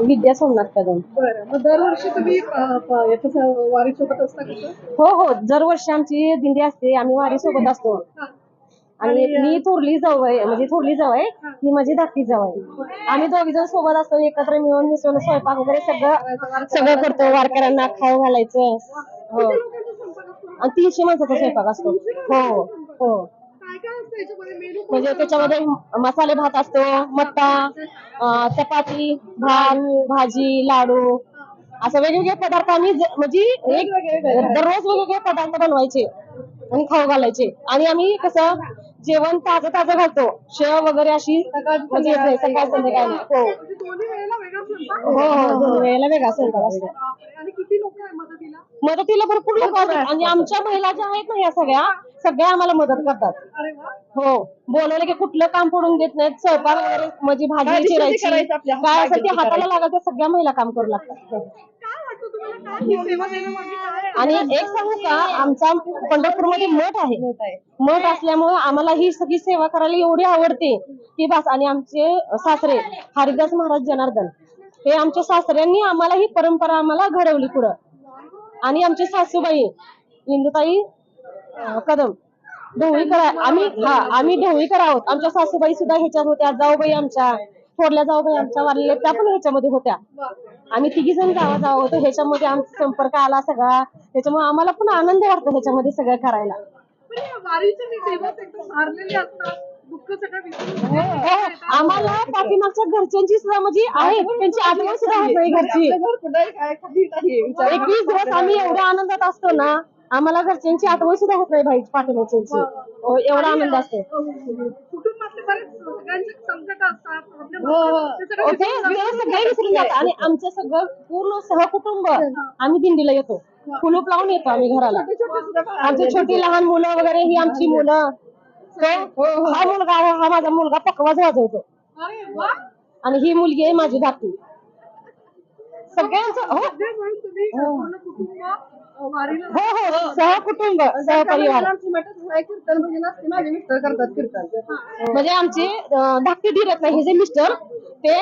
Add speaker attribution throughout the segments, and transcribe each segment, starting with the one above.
Speaker 1: विद्या सोमनाथ कदम
Speaker 2: बरं मग दरवर्षी तुम्ही अं, प- याचं वारी सोबत असता कसं
Speaker 1: हो हो दरवर्षी आमची दिंडी असते आम्ही वारी सोबत असतो.
Speaker 2: हा.
Speaker 1: आणि मी थोरली जाऊ आहे म्हणजे थोरली जाऊ आहे ही. माझी धाकटी जाऊ आहे. आम्ही दोघी जण सोबत असतो एकत्र मिळून मिसळून स्वयंपाक वगैरे सगळं सगळं करतो वारकऱ्यांना खाऊ घालायचं. हो.
Speaker 2: किती लोकांचा संपर्क असतो?
Speaker 1: आणि तीनशे माणसाचा स्वयंपाक असतो. हो हो. म्हणजे त्याच्यामध्ये मसाले भात असतो मट्टा अं, चपाती भात भाजी लाडू असं वेगवेगळे पदार्थ आम्ही म्हणजे एक दररोज वेगवेगळे पदार्थ बनवायचे आणि खाऊ घालायचे. आणि आम्ही कसं जेवण ताजं ताजं घालतो. शेव वगैरे अशी म्हणजे सकाळ संध्याकाळ. हो.
Speaker 2: म्हणजे दोन्ही वेळेला वेगळा
Speaker 1: हो हो दोन वेळेला वेगळा स्वयंपाक असतो.
Speaker 2: मदतीला?
Speaker 1: भरपूर लोक असतात. आणि आमच्या महिला ज्या आहेत ना ह्या सगळ्या सगळ्या आम्हाला मदत करतात. हो. बोलवलं की कुठलं काम पडून देत नाहीत स्वयंपाक वगैरे म्हणजे भाजी चिरायची काय असेल ते हाताला लागत ते सगळ्या महिला काम करू लागतात? आणि एक सांगू का आमचा पंढरपूरमध्ये मठ आहे. मठ असल्यामुळे आम्हाला ही सगळी सेवा करायला एवढी आवडते की बस आणि आमचे सासरे हरिदास महाराज जनार्दन हे आमच्या सासऱ्यांनी आम्हाला ही परंपरा आम्हाला घडवली पुढं. आणि आमची सासूबाई इंदुताई कदम. ढवळीकर. आम्ही हा आम्ही ढवळीकर आहोत. आमच्या सासूबाई सुद्धा ह्याच्यात होत्या. जाऊबाई आमच्या थोरल्या जाऊबाई आमच्या वारलेल्या त्या पण ह्याच्यामध्ये होत्या. आम्ही तिघी जण गावा जावं होतो ह्याच्यामध्ये आमचा संपर्क आला सगळा. त्याच्यामुळे आम्हाला पण आनंद वाटतो ह्याच्यामध्ये सगळं करायला.
Speaker 2: पण या वारीचे मी दिवस एकदम मारलेले असतात दुःख सगळं विसरून
Speaker 1: हो, आम्हाला पाठीमागच्या घरच्यांची सुद्धा म्हणजे आहे. त्यांची आठवण सुद्धा होत घरची. एकवीस दिवस आम्ही एवढ्या आनंदात असतो ना आम्हाला घरच्यांची आठवण सुद्धा होत नाही भाई पाठीमागच्यांची हो, एवढा आनंद असतो. हो हो
Speaker 2: असतात. ते सगळं
Speaker 1: हो, ते
Speaker 2: विसरून
Speaker 1: जातात आणि आमचं सगळं पूर्ण सहकुटुंब आम्ही दिंडीला येतो. कुलूप लावून येतो आम्ही घराला. आमची छोटी लहान मुलं वगैरे ही आमची मुलं. हा मुलगा हा माझा मुलगा पकवाज वाजवतो आणि ही मुलगी आहे माझी धाकटी. सगळ्यांचं हो.
Speaker 2: वारीला
Speaker 1: हो हो. सहकुटुंब सहपरिवार म्हणजे आमचे अं, धाकटे धीर आहेत ना हे जे मिस्टर ते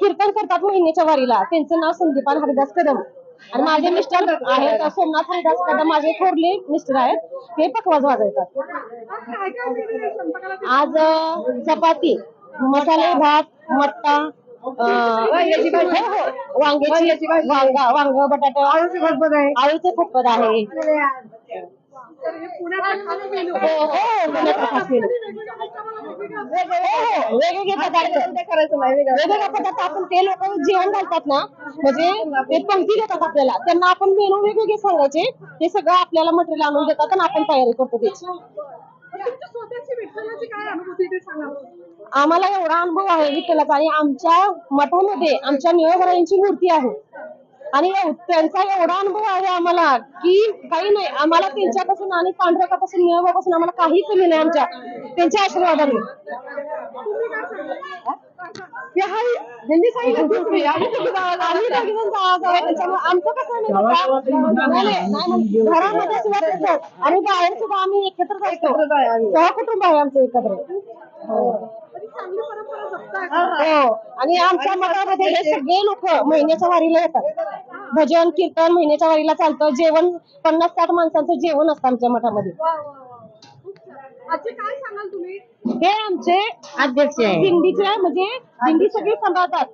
Speaker 1: कीर्तन करतात महिन्याच्या वारीला. त्यांचं नाव संदीपान हरिदास कदम. आणि माझे मिस्टर आहेत सोमनाथ हरिदास कदम माझे थोरले मिस्टर आहेत ते पकवाज वाजवतात.
Speaker 2: आज
Speaker 1: चपाती मसाले भात मट्टा अं, हो, हो, वांग्याची वांगा वांग बटाटा. आळूचे खतपत आहे.
Speaker 2: हे पुण्याचा खास मेनू
Speaker 1: हो हो. पुण्याचा खास मेनू. हो हो. वेगवेगळे पदार्थ. वेगवेगळे पदार्थ आपण ते लोक जेवण घालतात ना म्हणजे ते पंक्ती देतात आपल्याला. त्यांना आपण मेनू वेगवेगळे सांगायचे. ते सगळं आपल्याला मटेरियल आणून देतात आणि आपण तयारी करतो त्याची.
Speaker 2: तुमच्या स्वतःची विठ्ठलाची काय अनुभूती ते सांगा
Speaker 1: आम्हाला एवढा अनुभव आहे विठ्ठलाचा आणि आमच्या मठामध्ये आमच्या निळवरायांची मूर्ती आहे. आणि त्यांचा एवढा अनुभव आहे आम्हाला की काही नाही आम्हाला त्यांच्यापासून आणि पांढरकापासून निळवापासून आम्हाला काही कमी नाही आमच्या त्यांच्या आशीर्वादाने. हे आमचं कसं. घरामध्ये सुद्धा. आणि बाहेर सुद्धा आम्ही एकत्रच असतो सहकुटुंब आहे आमचं एकत्र. हो हो. आणि आमच्या मठामध्ये हे सगळे लोक महिन्याच्या वारीला येतात. भजन कीर्तन महिन्याच्या वारीला चालतं. जेवण पन्नास साठ माणसांचं जेवण असतं आमच्या मठामध्ये. हे आमचे अध्यक्ष दिंडीचे म्हणजे दिंडी सगळी सांभाळतात.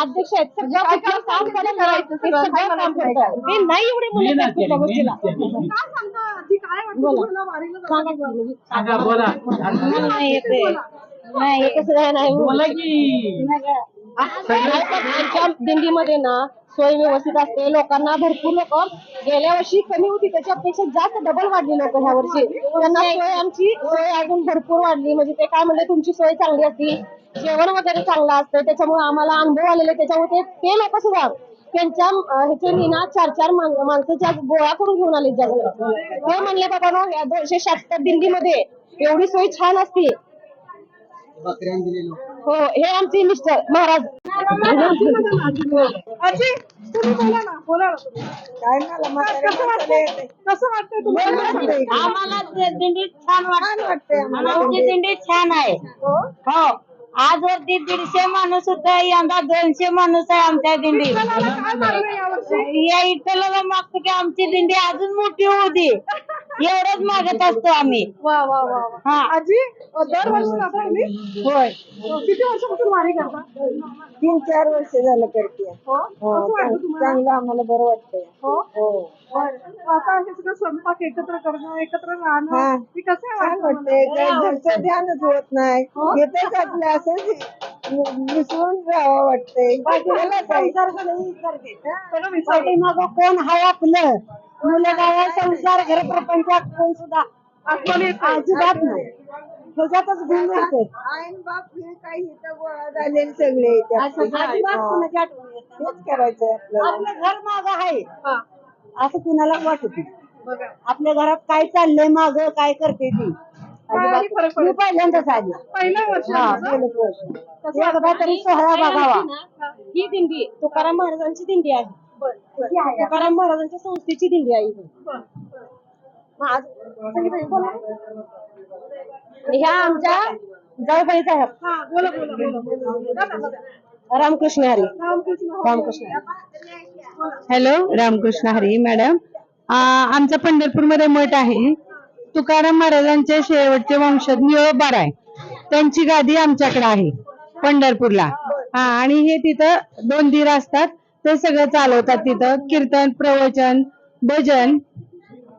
Speaker 1: अध्यक्ष आहेत. सगळं कुठलं काम करायचं ते सगळं? काम करतात. ते नाही एवढे मुलं आहेत कुठल्या गोष्टीला बोला. सांगा? की म्हणजे. मला नाही येते. नाही कसं काय नाही.
Speaker 3: बोला की.
Speaker 1: आमच्या दिंडीमध्ये ना सोय व्यवस्थित असते. लोकांना भरपूर लोक गेल्या वर्षी कमी होती त्याच्यापेक्षा जास्त डबल वाढली लोक ह्या वर्षी. त्यांना सोय आमची सोय अजून भरपूर वाढली. म्हणजे ते काय म्हणले तुमची सोय चांगली असती. जेवण वगैरे चांगलं असतं. त्याच्यामुळे आम्हाला अनुभव आलेले. त्याच्यामुळे ते- ते लोक सुद्धा त्यांच्या ह्याचे ना चार चार मान- माणसाच्या गोळा करून घेऊन आले जास्त. ते म्हणले बाबा नो या दोनशे शहात्तर दिंडीमध्ये एवढी सोय छान असते. हो हे आमचे मिस्टर महाराज.
Speaker 2: आजी तुम्ही बोला ना बोला ना तुम्ही. कसं वाटतंय? कसं वाटतंय तुम्हाला?
Speaker 1: आम्हाला ते दिंडी छान वाटते. आमची दिंडी छान आहे. हो?
Speaker 3: आजवरती दीडशे माणूस होत यंदा दोनशे माणूस आहे आमच्या दिंडी
Speaker 2: विठ्ठलाला काय मागणं यावर्षी?
Speaker 3: या इटला मागतो की आमची दिंडी अजून मोठी होऊ दे. एवढंच मागत असतो आम्ही.
Speaker 2: वा वा वा वा.
Speaker 3: हा.
Speaker 2: आजी अ, दरवर्षी जाता तुम्ही?
Speaker 3: होय.
Speaker 2: अ, किती वर्षापासून वारी करता?
Speaker 4: तीन चार वर्ष झालं करते.
Speaker 2: हो? कसं वाटतं तुम्हाला?
Speaker 4: चांगलं आम्हाला बरं वाटतंय.
Speaker 2: हो?
Speaker 4: हो.
Speaker 2: बरं. आता हे सगळं स्वयंपाक एकत्र करणं एकत्र
Speaker 4: हा.
Speaker 2: राहणं हे. कसं वाटतं
Speaker 4: वाटतंय? काय घरचं ध्यानच होत नाही.
Speaker 2: हो?
Speaker 4: येतच आपलं असंच मिसळून राहावं वाटतंय. बाकीला काय?
Speaker 2: सगळं विसरलं.
Speaker 3: मग कोण हाय आपलं? मुलं गावा संसार घर प्रपंचात कोण सुद्धा. अजिबात नाही ह्याच्यातच गुण राहते
Speaker 4: आईन बाप हे काही इथं गोळा झालेले सगळे.
Speaker 3: अजिबात. कोणाची आठवण येत नाही.
Speaker 4: हेच करायचंय आपल्याला
Speaker 3: आपलं घर माग आहे
Speaker 2: हा,
Speaker 3: असं कुणाला वाटत नाही.
Speaker 2: बघा.
Speaker 3: आपल्या घरात काय चाललंय माग काय करते ती
Speaker 2: काय फरक
Speaker 3: अजिबात मी
Speaker 2: पडतो?
Speaker 3: पहिल्यांदाच आली
Speaker 2: पहिलं वर्ष
Speaker 3: हा
Speaker 2: आहे माझं.
Speaker 3: पहिलंच वर्ष एकदा तरी सोहळा बघावा
Speaker 1: ही दिंडी तुकाराम महाराजांची दिंडी आहे तुकाराम महाराजांच्या संस्थेची दिंडी आहे ही. आज ह्या आमच्या जाऊबाईच आहेत
Speaker 2: हा.
Speaker 1: Ramkrishna Hari.
Speaker 2: Ramakrishna.
Speaker 5: Hello Ramkrishna Hari madam. आमचा पंढरपूरमध्ये मठ आहे. तुकाराम महाराजांचे शेवटचे वंशज निळोबार आहे. त्यांची गादी आमच्याकडे आहे पंढरपूरला. हा आणि हे तिथं दोन धीर असतात. ते सगळं चालवतात तिथं. कीर्तन प्रवचन भजन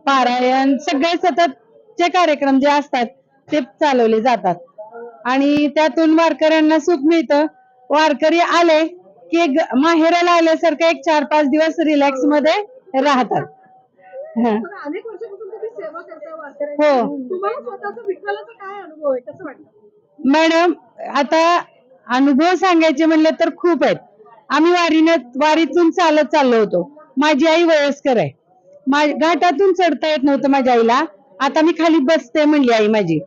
Speaker 5: पारायण सगळे सततचे कार्यक्रम जे असतात ते चालवले जातात. आणि त्यातून वारकऱ्यांना सुख मिळतं. वारकरी आले की माहेराला आल्यासारखं एक चार पाच दिवस रिलॅक्समध्ये राहतात. हं. मॅडम आता अनुभव सांगायचे म्हणलं तर खूप आहेत. आम्ही वारीनं वारीतून चालत चाललो होतो. माझी आई वयस्कर आहे. माझ्या घाटातून चढता येत नव्हतं माझ्या आईला. आता मी खाली बसते म्हणली आई माझी.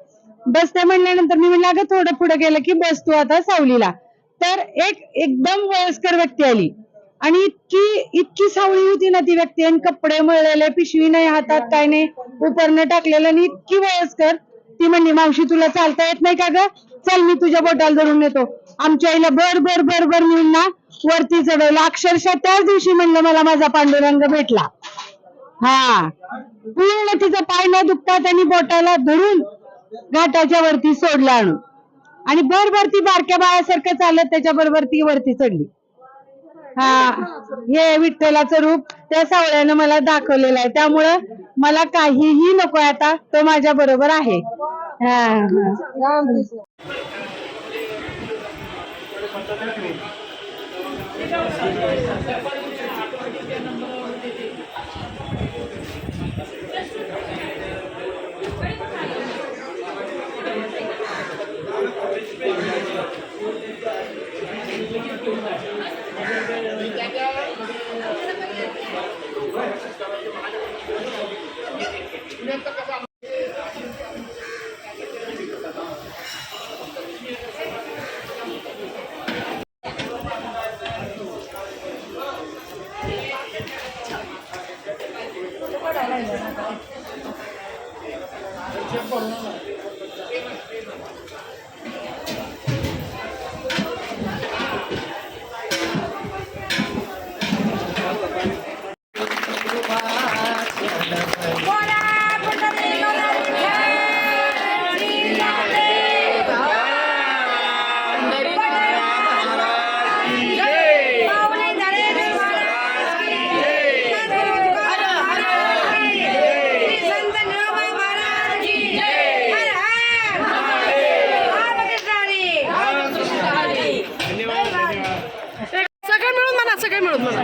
Speaker 5: बसते म्हणल्यानंतर मी म्हणलं अगं थोडं पुढे गेलं की बस तू आता सावलीला. तर एक एकदम वयस्कर व्यक्ती आली. आणि इतकी इतकी सावळी होती ना ती व्यक्ती. आणि कपडे मळलेले पिशवी नाही हातात काय नाही. उपरणं टाकलेलं आणि इतकी वयस्कर. ती म्हणली मावशी तुला चालता येत नाही का ग? चल मी तुझ्या बोटाला धरून येतो आमच्या आईला बर बर बर बर म्हणून ना वरती चढवलं अक्षरशः त्याच दिवशी म्हणलं मला माझा पांडुरंग भेटला. हा. पूर्ण तिचा पाय न दुखता त्यांनी बोटाला धरून घाटाच्या वरती सोडलं आणून. आणि भरभर ती बारक्या बाळासारखं चालत त्याच्या बरोबर ती वरती चढली. हा. हे विठ्ठलाचं रूप त्या सावळ्यानं मला दाखवलेलं आहे. त्यामुळं मला काहीही नको आता. तो माझ्या बरोबर आहे. हा Thank
Speaker 4: you.
Speaker 2: सगळे मिळून म्हणा सगळे मिळून म्हणा.